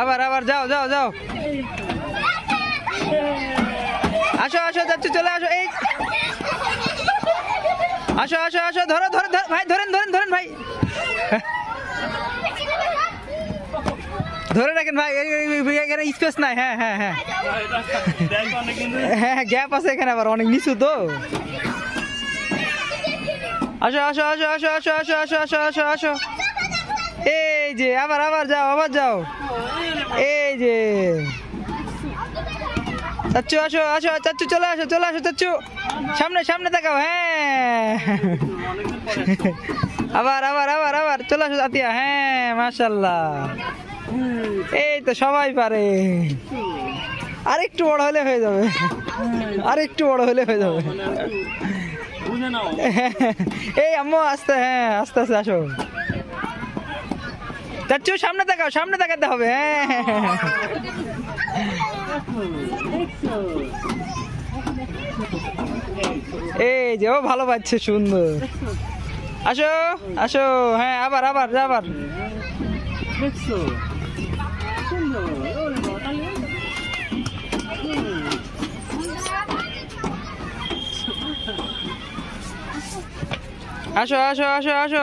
আবার আবার যাও যাও যাও আসো আসো যাচ্ছি চলে আসো এই আসো আসো আসো ধরো ধরো ভাই ধরেন ধরেন ধরেন ভাই ধরে রাখেন ভাই এখানে স্পেস নাই হ্যাঁ হ্যাঁ হ্যাঁ হ্যাঁ গ্যাপ আছে এখানে আবার অনেক নিচু তো আসো আসো আসো আসো আসো আসো আসো আসো আসো আসো এই যে আবার আবার যাও আবার যাও। এই যে। চাচ্চু আসো আসো চাচ্চু চলে আসো চলে আসো চাচ্চু। সামনে সামনে তাকাও হ্যাঁ। আবার আবার আবার আবার চলে আসো আতিয়া হ্যাঁ মাশাল্লাহ। এই তো সবাই পারে। আরেকটু বড় হলে হয়ে যাবে। আরেকটু বড় হলে হয়ে যাবে। এই আম্মু আস্তে হ্যাঁ আস্তে আস্তে আসো। চাচ্চু সামনে দেখাও সামনে দেখাতে হবে হ্যাঁ। এই যে, ও ভালো পাচ্ছে, সুন্দর। আসো আসো হ্যাঁ আবার আবার আবার? আসো আসো আসো আসো।